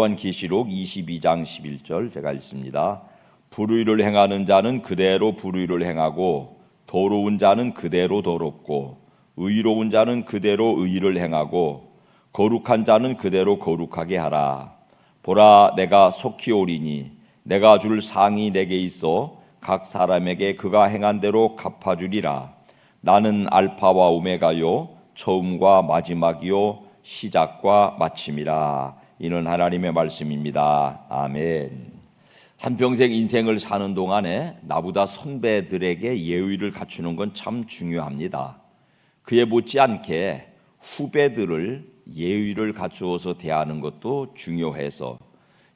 요한계시록 22장 11절 제가 읽습니다. 불의를 행하는 자는 그대로 불의를 행하고 도로운 자는 그대로 도롭고 의로운 자는 그대로 의를 행하고 거룩한 자는 그대로 거룩하게 하라. 보라 내가 속히 오리니 내가 줄 상이 내게 있어 각 사람에게 그가 행한 대로 갚아주리라. 나는 알파와 오메가요 처음과 마지막이요 시작과 마침이라. 이는 하나님의 말씀입니다. 아멘. 한평생 인생을 사는 동안에 나보다 선배들에게 예의를 갖추는 건 참 중요합니다. 그에 못지않게 후배들을 예의를 갖추어서 대하는 것도 중요해서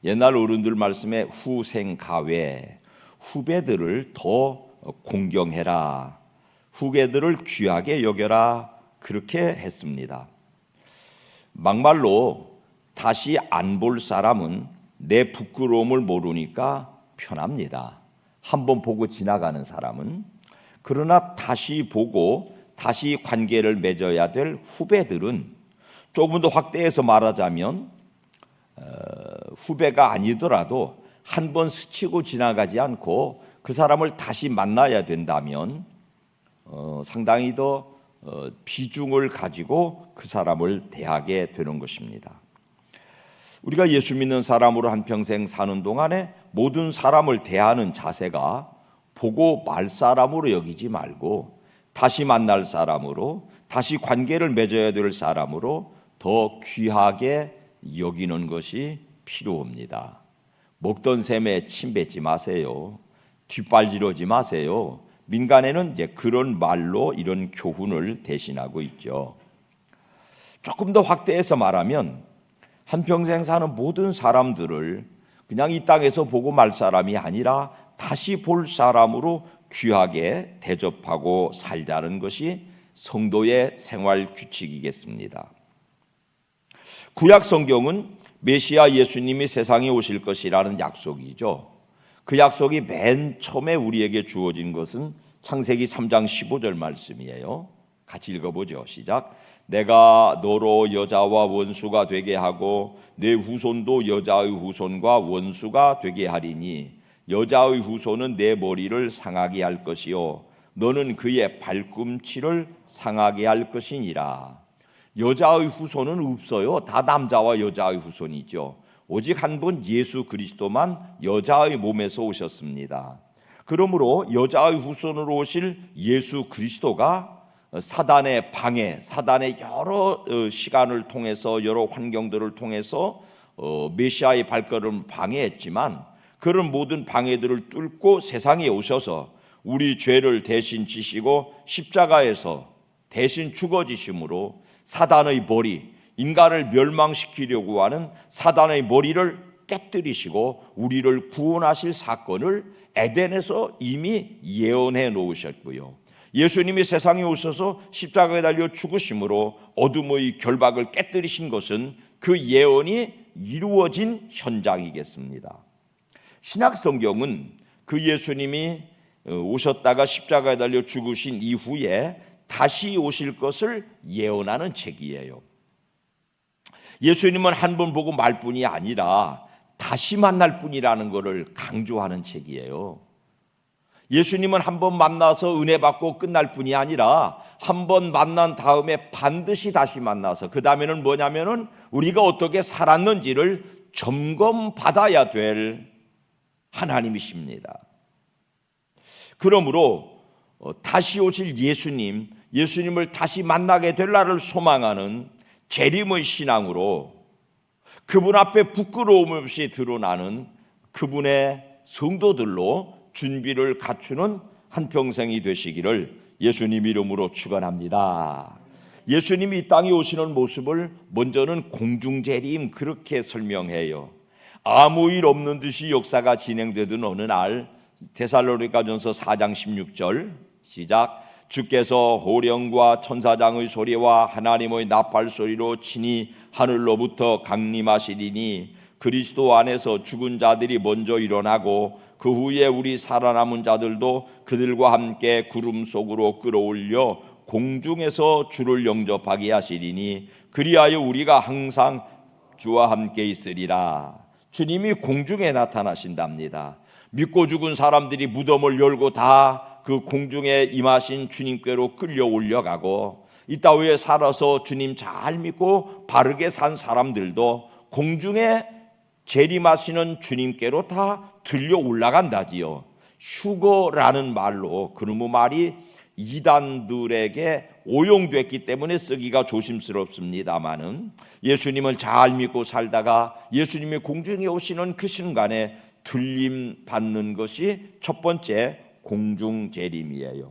옛날 어른들 말씀에 후생가외 후배들을 더 공경해라 후배들을 귀하게 여겨라 그렇게 했습니다. 막말로 다시 안 볼 사람은 내 부끄러움을 모르니까 편합니다. 한번 보고 지나가는 사람은 그러나 다시 보고 다시 관계를 맺어야 될 후배들은 조금 더 확대해서 말하자면 어, 후배가 아니더라도 한 번 스치고 지나가지 않고 그 사람을 다시 만나야 된다면 어, 상당히 더 어, 비중을 가지고 그 사람을 대하게 되는 것입니다. 우리가 예수 믿는 사람으로 한 평생 사는 동안에 모든 사람을 대하는 자세가 보고 말 사람으로 여기지 말고 다시 만날 사람으로 다시 관계를 맺어야 될 사람으로 더 귀하게 여기는 것이 필요합니다. 먹던 샘에 침 뱉지 마세요. 뒷발지르지 마세요. 민간에는 이제 그런 말로 이런 교훈을 대신하고 있죠. 조금 더 확대해서 말하면 한평생 사는 모든 사람들을 그냥 이 땅에서 보고 말 사람이 아니라 다시 볼 사람으로 귀하게 대접하고 살자는 것이 성도의 생활 규칙이겠습니다. 구약 성경은 메시아 예수님이 세상에 오실 것이라는 약속이죠. 그 약속이 맨 처음에 우리에게 주어진 것은 창세기 3장 15절 말씀이에요. 같이 읽어보죠. 시작. 내가 너로 여자와 원수가 되게 하고 내 후손도 여자의 후손과 원수가 되게 하리니 여자의 후손은 내 머리를 상하게 할 것이요 너는 그의 발꿈치를 상하게 할 것이니라. 여자의 후손은 없어요. 다 남자와 여자의 후손이죠. 오직 한 분 예수 그리스도만 여자의 몸에서 오셨습니다. 그러므로 여자의 후손으로 오실 예수 그리스도가 사단의 방해, 사단의 여러 어, 시간을 통해서 여러 환경들을 통해서 어, 메시아의 발걸음 방해했지만 그런 모든 방해들을 뚫고 세상에 오셔서 우리 죄를 대신 지시고 십자가에서 대신 죽어지심으로 사단의 머리, 인간을 멸망시키려고 하는 사단의 머리를 깨뜨리시고 우리를 구원하실 사건을 에덴에서 이미 예언해 놓으셨고요. 예수님이 세상에 오셔서 십자가에 달려 죽으심으로 어둠의 결박을 깨뜨리신 것은 그 예언이 이루어진 현장이겠습니다. 신약 성경은 그 예수님이 오셨다가 십자가에 달려 죽으신 이후에 다시 오실 것을 예언하는 책이에요. 예수님은 한 번 보고 말 뿐이 아니라 다시 만날 뿐이라는 것을 강조하는 책이에요. 예수님은 한 번 만나서 은혜 받고 끝날 뿐이 아니라 한 번 만난 다음에 반드시 다시 만나서 그 다음에는 뭐냐면은 우리가 어떻게 살았는지를 점검 받아야 될 하나님이십니다. 그러므로 어, 다시 오실 예수님, 예수님을 다시 만나게 될 날을 소망하는 재림의 신앙으로 그분 앞에 부끄러움 없이 드러나는 그분의 성도들로 준비를 갖추는 한 평생이 되시기를 예수님 이름으로 축원합니다. 예수님이 이 땅에 오시는 모습을 먼저는 공중재림 그렇게 설명해요. 아무 일 없는 듯이 역사가 진행되던 어느 날 데살로니가전서 4장 16절 시작 주께서 호령과 천사장의 소리와 하나님의 나팔 소리로 친히 하늘로부터 강림하시리니 그리스도 안에서 죽은 자들이 먼저 일어나고 그 후에 우리 살아남은 자들도 그들과 함께 구름 속으로 끌어올려 공중에서 주를 영접하게 하시리니 그리하여 우리가 항상 주와 함께 있으리라. 주님이 공중에 나타나신답니다. 믿고 죽은 사람들이 무덤을 열고 다 그 공중에 임하신 주님께로 끌려 올려가고 이 따위에 살아서 주님 잘 믿고 바르게 산 사람들도 공중에 재림하시는 주님께로 다 들려 올라간다지요. 휴거라는 말로 그놈의 말이 이단들에게 오용됐기 때문에 쓰기가 조심스럽습니다마는 예수님을 잘 믿고 살다가 예수님이 공중에 오시는 그 순간에 들림 받는 것이 첫 번째 공중 재림이에요.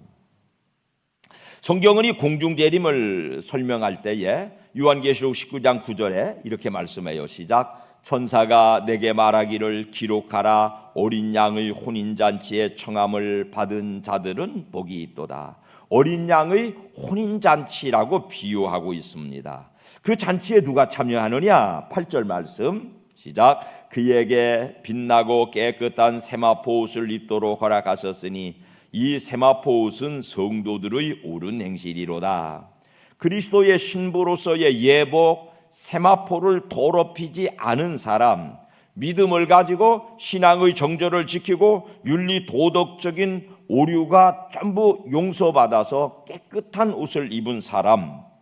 성경은 이 공중 재림을 설명할 때에 요한계시록 19장 9절에 이렇게 말씀해요. 시작. 천사가 내게 말하기를 기록하라 어린 양의 혼인 잔치에 청함을 받은 자들은 복이 있도다. 어린 양의 혼인 잔치라고 비유하고 있습니다. 그 잔치에 누가 참여하느냐? 8절 말씀. 시작. 그에게 빛나고 깨끗한 세마포 옷을 입도록 허락하셨으니 이 세마포 옷은 성도들의 옳은 행실이로다. 그리스도의 신부로서의 예복 세마포를 더럽히지 않은 사람, 믿음을 가지고 신앙의 정절을 지키고 윤리 도덕적인 오류가 전부 용서받아서 깨끗한 옷을 입은 사람,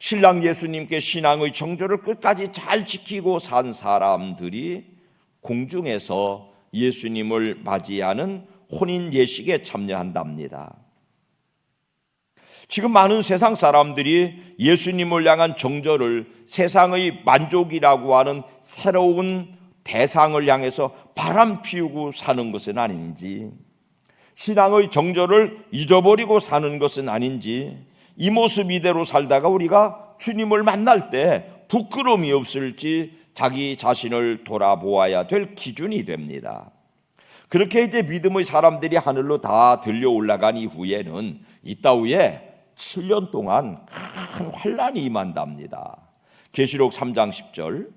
신랑 예수님께 신앙의 정절을 끝까지 잘 지키고 산 사람들이 공중에서 예수님을 맞이하는 혼인 예식에 참여한답니다. 지금 많은 세상 사람들이 예수님을 향한 정절을 세상의 만족이라고 하는 새로운 대상을 향해서 바람 피우고 사는 것은 아닌지, 신앙의 정절을 잊어버리고 사는 것은 아닌지, 이 모습 이대로 살다가 우리가 주님을 만날 때 부끄러움이 없을지 자기 자신을 돌아보아야 될 기준이 됩니다. 그렇게 이제 믿음의 사람들이 하늘로 다 들려 올라간 이후에는 이따위에 7년 동안 큰 환란이 임한답니다. 계시록 3장 10절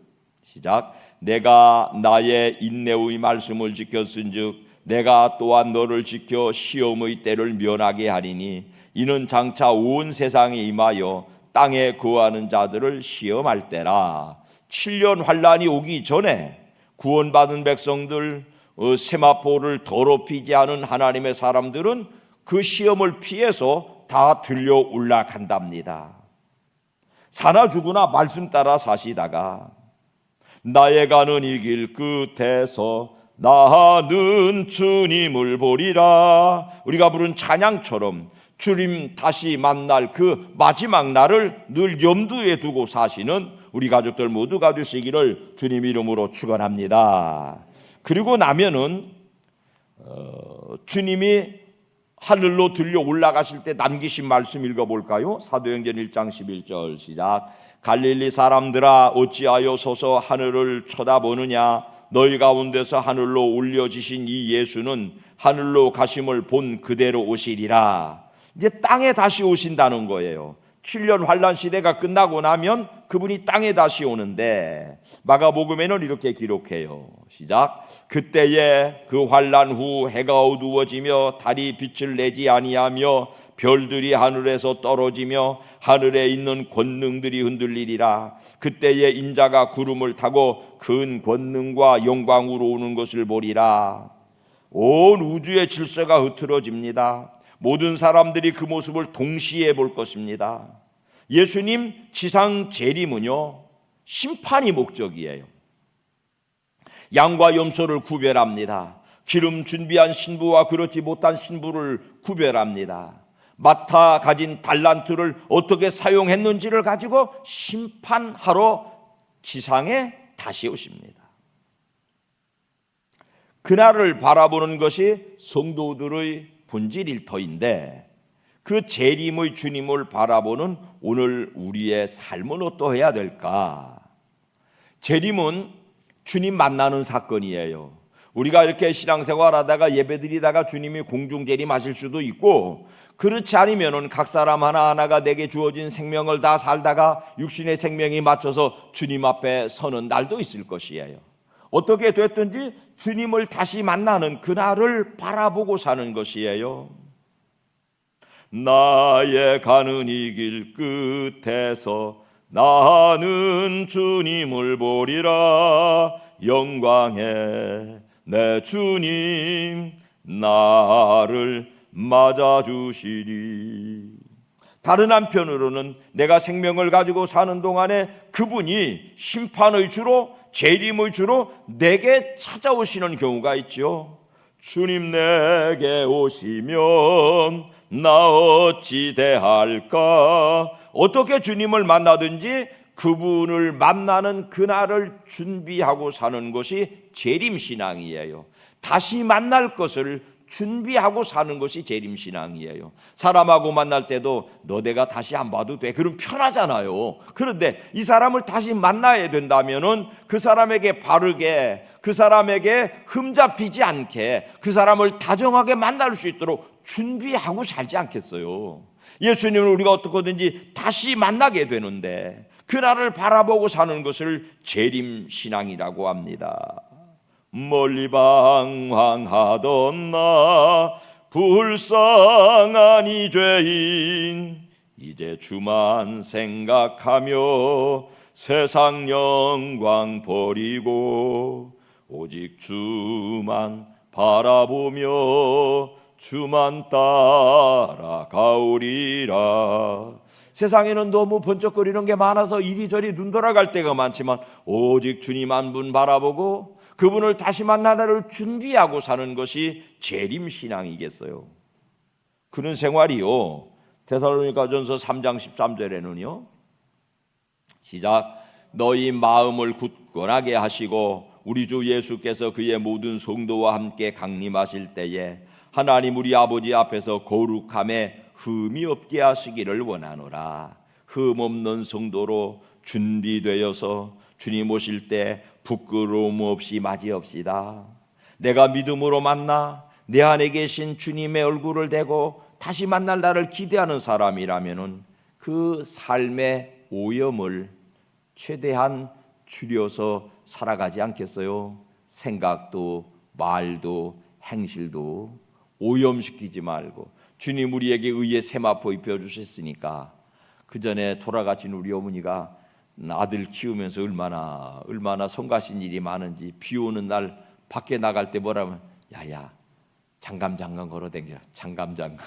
시작 내가 나의 인내의 말씀을 지켰은즉 내가 또한 너를 지켜 시험의 때를 면하게 하리니 이는 장차 온 세상에 임하여 땅에 거하는 자들을 시험할 때라 7년 환란이 오기 전에 구원받은 백성들 어, 세마포를 더럽히지 않은 하나님의 사람들은 그 시험을 피해서 다 들려 올라간답니다. 사나 죽으나 말씀 따라 사시다가 나의 가는 이 길 끝에서 나는 주님을 보리라. 우리가 부른 찬양처럼 주님 다시 만날 그 마지막 날을 늘 염두에 두고 사시는 우리 가족들 모두가 되시기를 주님 이름으로 축원합니다. 그리고 나면은 어, 주님이 하늘로 들려 올라가실 때 남기신 말씀 읽어볼까요? 사도행전 1장 11절 시작 갈릴리 사람들아 어찌하여 서서 하늘을 쳐다보느냐 너희 가운데서 하늘로 올려지신 이 예수는 하늘로 가심을 본 그대로 오시리라 이제 땅에 다시 오신다는 거예요 7년 환란 시대가 끝나고 나면 그분이 땅에 다시 오는데 마가복음에는 이렇게 기록해요. 시작. 그때에 그 환란 후 해가 어두워지며 달이 빛을 내지 아니하며 별들이 하늘에서 떨어지며 하늘에 있는 권능들이 흔들리리라. 그때에 인자가 구름을 타고 큰 권능과 영광으로 오는 것을 보리라. 온 우주의 질서가 흐트러집니다. 모든 사람들이 그 모습을 동시에 볼 것입니다. 예수님 지상 재림은요, 심판이 목적이에요. 양과 염소를 구별합니다. 기름 준비한 신부와 그렇지 못한 신부를 구별합니다. 마타 가진 달란트를 어떻게 사용했는지를 가지고 심판하러 지상에 다시 오십니다. 그날을 바라보는 것이 성도들의 본질 일터인데 그 재림의 주님을 바라보는 오늘 우리의 삶은 어떠해야 될까? 재림은 주님 만나는 사건이에요. 우리가 이렇게 신앙생활 하다가 예배드리다가 주님이 공중 재림하실 수도 있고 그렇지 않으면은 각 사람 하나 하나가 내게 주어진 생명을 다 살다가 육신의 생명이 맞춰서 주님 앞에 서는 날도 있을 것이에요. 어떻게 됐든지 주님을 다시 만나는 그날을 바라보고 사는 것이에요. 나의 가는 이 길 끝에서 나는 주님을 보리라 영광에 내 주님 나를 맞아주시리 다른 한편으로는 내가 생명을 가지고 사는 동안에 그분이 심판의 주로 재림의 주로 내게 찾아오시는 경우가 있죠. 주님 내게 오시면 나 어찌 대할까? 어떻게 주님을 만나든지 그분을 만나는 그날을 준비하고 사는 것이 재림 신앙이에요. 다시 만날 것을 준비하고 사는 것이 재림 신앙이에요. 사람하고 만날 때도 너 내가 다시 안 봐도 돼. 그럼 편하잖아요. 그런데 이 사람을 다시 만나야 된다면은 그 사람에게 바르게 그 사람에게 흠잡히지 않게 그 사람을 다정하게 만날 수 있도록 준비하고 살지 않겠어요. 예수님을 우리가 어떻게든지 다시 만나게 되는데 그날을 바라보고 사는 것을 재림 신앙이라고 합니다. 멀리 방황하던 나 불쌍한 이 죄인 이제 주만 생각하며 세상 영광 버리고 오직 주만 바라보며 주만 따라가오리라. 세상에는 너무 번쩍거리는 게 많아서 이리저리 눈 돌아갈 때가 많지만 오직 주님 한 분 바라보고 그분을 다시 만나다를 준비하고 사는 것이 재림 신앙이겠어요. 그런 생활이요. 데살로니가전서 3장 13절에는요. 시작 너희 마음을 굳건하게 하시고 우리 주 예수께서 그의 모든 성도와 함께 강림하실 때에 하나님 우리 아버지 앞에서 거룩함에 흠이 없게 하시기를 원하노라. 흠 없는 성도로 준비되어서 주님 오실 때 부끄러움 없이 맞이합시다. 내가 믿음으로 만나 내 안에 계신 주님의 얼굴을 대고 다시 만날 날을 기대하는 사람이라면은 그 삶의 오염을 최대한 줄여서 살아가지 않겠어요? 생각도 말도 행실도 오염시키지 말고 주님 우리에게 의의 세마포 입혀 주셨으니까 그 전에 돌아가신 우리 어머니가 아들 키우면서 얼마나 얼마나 성가신 일이 많은지 비 오는 날 밖에 나갈 때 뭐라면 야야 장감 장감 걸어 댕겨 장감 장감.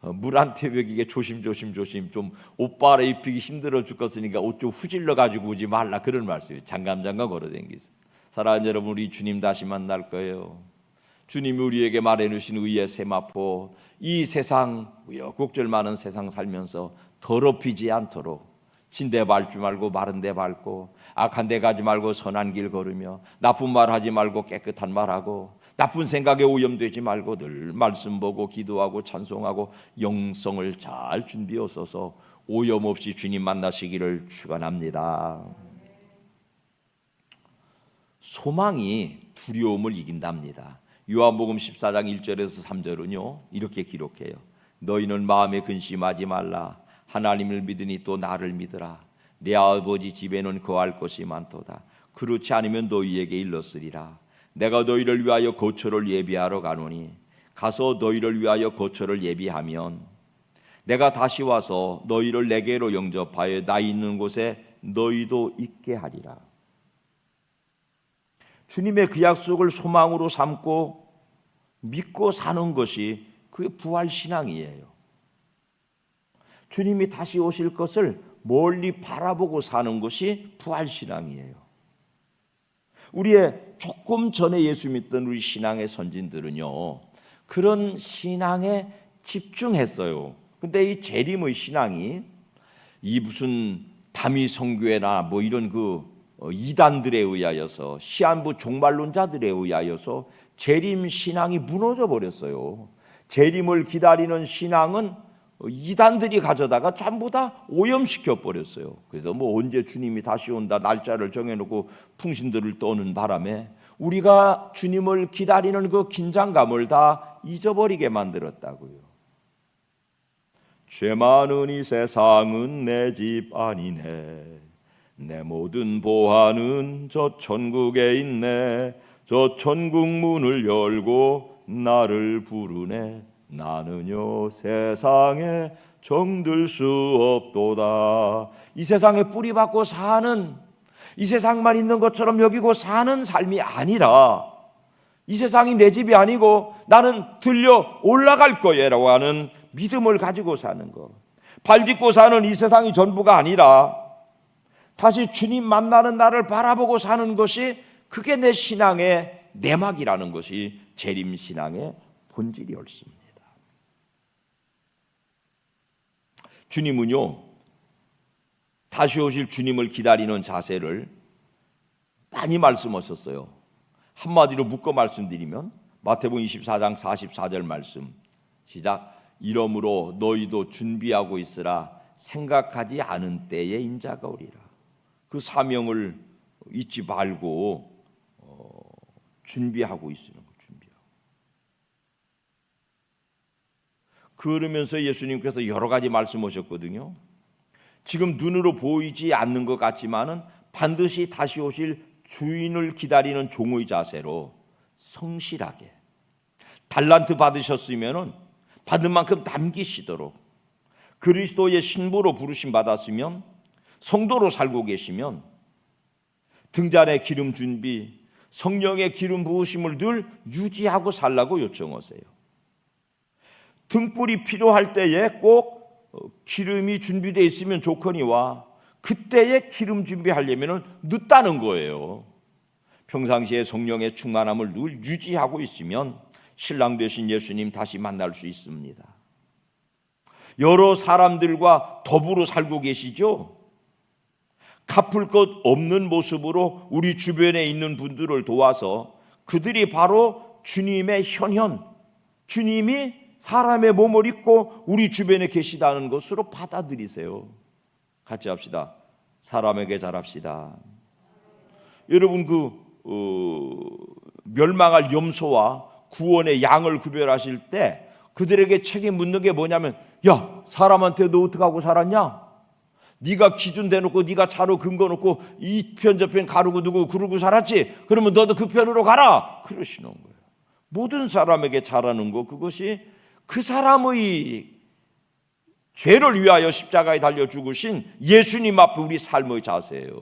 어, 물한 태벽이게 조심 조심 조심. 좀 옷바라 입히기 힘들어 죽겠으니까 옷 좀 후질러 가지고 오지 말라. 그런 말씀이에요. 장감 장감 걸어 댕기세요. 사랑하는 여러분 우리 주님 다시 만날 거예요. 주님이 우리에게 말해 주신 의의 세마포 이 세상 우여곡절 많은 세상 살면서 더럽히지 않도록 진대 밟지 말고 마른 데 밟고 악한 데 가지 말고 선한 길 걸으며 나쁜 말 하지 말고 깨끗한 말 하고 나쁜 생각에 오염되지 말고 늘 말씀 보고 기도하고 찬송하고 영성을 잘 준비하소서 오염 없이 주님 만나시기를 축원합니다. 소망이 두려움을 이긴답니다. 요한복음 14장 1절에서 3절은요. 이렇게 기록해요. 너희는 마음에 근심하지 말라. 하나님을 믿으니 또 나를 믿으라. 내 아버지 집에는 거할 것이 많도다. 그렇지 않으면 너희에게 일렀으리라. 내가 너희를 위하여 거처를 예비하러 가노니 가서 너희를 위하여 거처를 예비하면 내가 다시 와서 너희를 내게로 영접하여 나 있는 곳에 너희도 있게 하리라. 주님의 그 약속을 소망으로 삼고 믿고 사는 것이 그게 부활 신앙이에요. 주님이 다시 오실 것을 멀리 바라보고 사는 것이 부활 신앙이에요. 우리의 조금 전에 예수 믿던 우리 신앙의 선진들은요. 그런 신앙에 집중했어요. 근데 이 재림의 신앙이 이 무슨 다미 성교회나 뭐 이런 그 어, 이단들에 의하여서 시한부 종말론자들에 의하여서 재림 신앙이 무너져 버렸어요. 재림을 기다리는 신앙은 이단들이 가져다가 전부 다 오염시켜 버렸어요. 그래서 뭐 언제 주님이 다시 온다 날짜를 정해놓고 풍신들을 떠는 바람에 우리가 주님을 기다리는 그 긴장감을 다 잊어버리게 만들었다고요. 죄 많은 이 세상은 내 집 아니네. 내 모든 보화는 저 천국에 있네 저 천국 문을 열고 나를 부르네 나는요 세상에 정들 수 없도다 이 세상에 뿌리 받고 사는 이 세상만 있는 것처럼 여기고 사는 삶이 아니라 이 세상이 내 집이 아니고 나는 들려 올라갈 거예라고 하는 믿음을 가지고 사는 것. 발 딛고 사는 이 세상이 전부가 아니라 다시 주님 만나는 날을 바라보고 사는 것이 그게 내 신앙의 내막이라는 것이 재림 신앙의 본질이 옳습니다. 주님은요 다시 오실 주님을 기다리는 자세를 많이 말씀하셨어요. 한마디로 묶어 말씀드리면 마태복음 24장 44절 말씀. 시작. 이러므로 너희도 준비하고 있으라. 생각하지 않은 때에 인자가 오리라. 그 사명을 잊지 말고 어, 준비하고 있으는 거 준비하고 그러면서 예수님께서 여러 가지 말씀하셨거든요. 지금 눈으로 보이지 않는 것 같지만은 반드시 다시 오실 주인을 기다리는 종의 자세로 성실하게 달란트 받으셨으면은 받은 만큼 남기시도록 그리스도의 신부로 부르심 받았으면 성도로 살고 계시면 등잔의 기름 준비, 성령의 기름 부으심을 늘 유지하고 살라고 요청하세요. 등불이 필요할 때에 꼭 어, 기름이 준비되어 있으면 좋거니와 그때에 기름 준비하려면 늦다는 거예요. 평상시에 성령의 충만함을 늘 유지하고 있으면 신랑 되신 예수님 다시 만날 수 있습니다. 여러 사람들과 더불어 살고 계시죠? 갚을 것 없는 모습으로 우리 주변에 있는 분들을 도와서 그들이 바로 주님의 현현, 주님이 사람의 몸을 입고 우리 주변에 계시다는 것으로 받아들이세요. 같이 합시다. 사람에게 잘합시다. 여러분 그 어, 멸망할 염소와 구원의 양을 구별하실 때 그들에게 책임 묻는 게 뭐냐면 야 사람한테 너 어떻게 하고 살았냐? 네가 기준 대놓고 네가 차로 근거 놓고 이 편 저편 가르고 두고 그러고 살았지. 그러면 너도 그 편으로 가라. 그러시는 거예요. 모든 사람에게 잘하는 거 그것이 그 사람의 죄를 위하여 십자가에 달려 죽으신 예수님 앞에 우리 삶의 자세예요.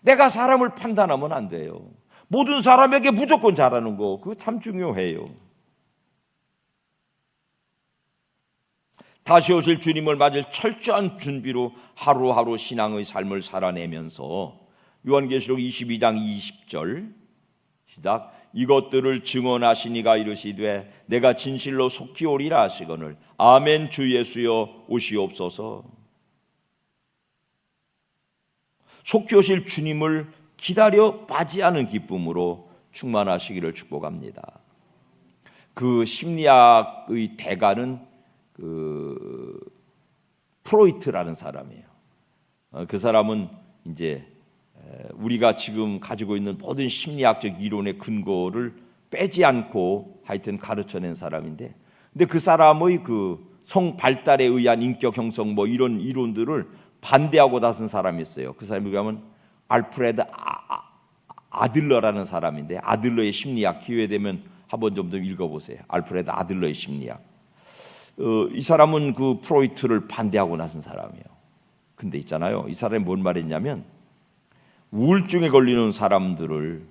내가 사람을 판단하면 안 돼요. 모든 사람에게 무조건 잘하는 거 그거 참 중요해요. 다시 오실 주님을 맞을 철저한 준비로 하루하루 신앙의 삶을 살아내면서 요한계시록 22장 20절 시작 이것들을 증언하시니가 이르시되 내가 진실로 속히 오리라 하시거늘 아멘 주 예수여 오시옵소서 속히 오실 주님을 기다려 빠지 않은 기쁨으로 충만하시기를 축복합니다. 그 심리학의 대가는 그 프로이트라는 사람이에요. 어, 그 사람은 이제 우리가 지금 가지고 있는 모든 심리학적 이론의 근거를 빼지 않고 하여튼 가르쳐낸 사람인데, 근데 그 사람의 그 성 발달에 의한 인격 형성 뭐 이런 이론들을 반대하고 나선 사람이 있어요. 그 사람이 누구냐면 알프레드 아, 아 들러라는 사람인데 아들러의 심리학 기회 되면 한번 좀더 읽어보세요. 알프레드 아들러의 심리학. 어, 이 사람은 그 프로이트를 반대하고 나선 사람이에요. 근데 있잖아요. 이 사람이 뭔 말했냐면 우울증에 걸리는 사람들을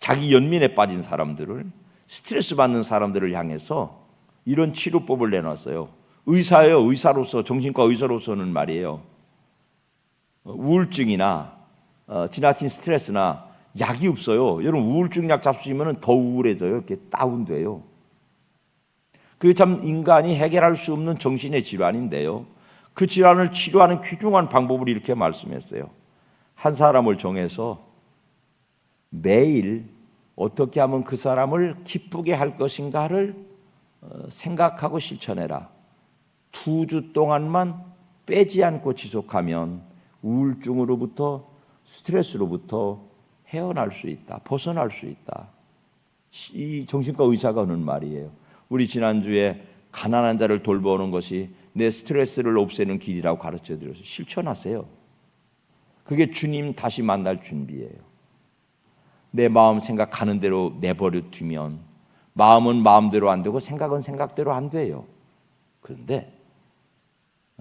자기 연민에 빠진 사람들을 스트레스 받는 사람들을 향해서 이런 치료법을 내놨어요. 의사예요. 의사로서 정신과 의사로서는 말이에요. 우울증이나 어, 지나친 스트레스나 약이 없어요. 여러분 우울증 약 잡수시면 더 우울해져요. 이렇게 다운돼요. 그게 참 인간이 해결할 수 없는 정신의 질환인데요. 그 질환을 치료하는 귀중한 방법을 이렇게 말씀했어요. 한 사람을 정해서 매일 어떻게 하면 그 사람을 기쁘게 할 것인가를 어, 생각하고 실천해라. 두 주 동안만 빼지 않고 지속하면 우울증으로부터 스트레스로부터 헤어날 수 있다. 벗어날 수 있다. 이 정신과 의사가 하는 말이에요. 우리 지난주에 가난한 자를 돌보는 것이 내 스트레스를 없애는 길이라고 가르쳐 드려서 실천하세요. 그게 주님 다시 만날 준비예요. 내 마음 생각하는 대로 내버려 두면 마음은 마음대로 안 되고 생각은 생각대로 안 돼요. 그런데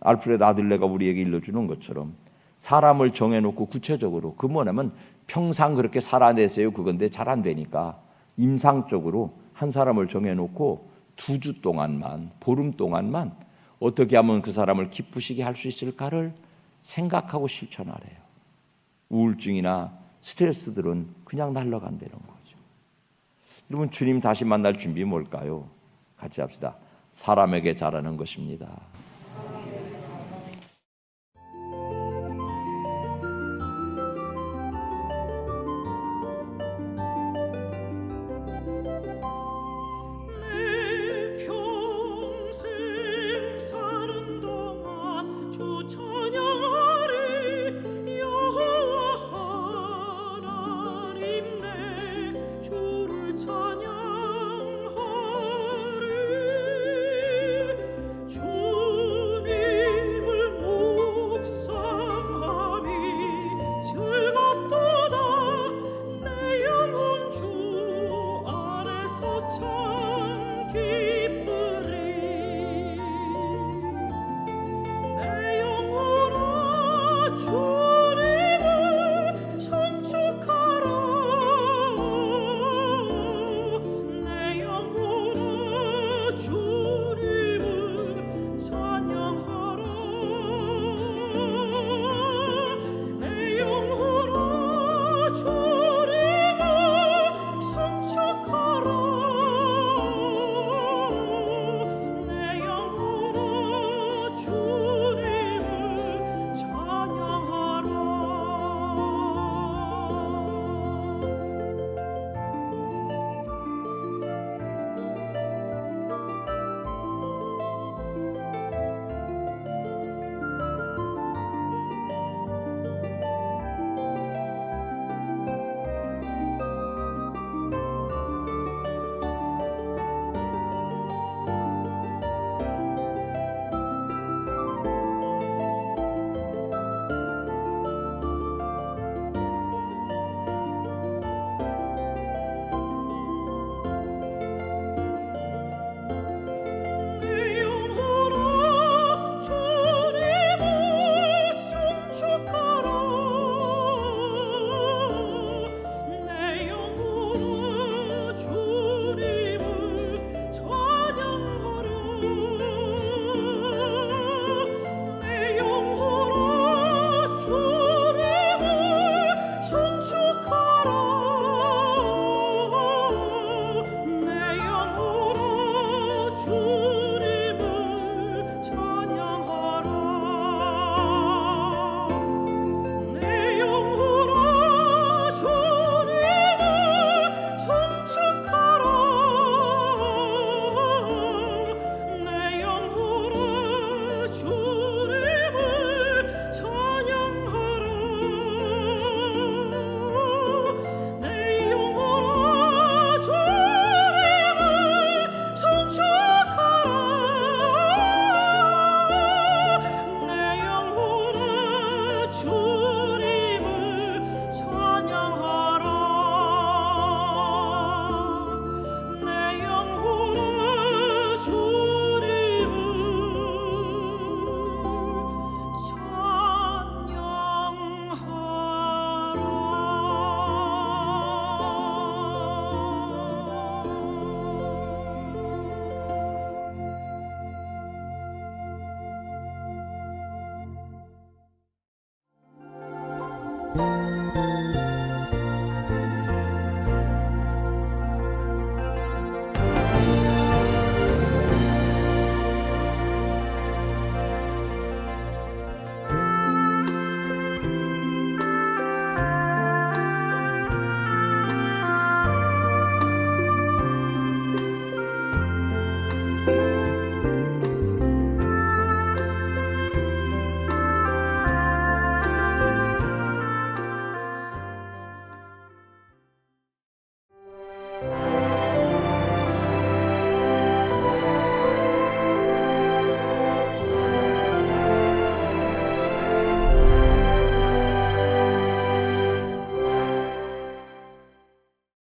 알프레드 아들레가 우리에게 일러주는 것처럼 사람을 정해놓고 구체적으로 그 뭐냐면 평상 그렇게 살아내세요 그건데 잘 안 되니까 임상적으로 한 사람을 정해놓고 두 주 동안만 보름 동안만 어떻게 하면 그 사람을 기쁘시게 할 수 있을까를 생각하고 실천하래요. 우울증이나 스트레스들은 그냥 날아간다는 거죠. 여러분 주님 다시 만날 준비 뭘까요? 같이 합시다. 사람에게 잘하는 것입니다.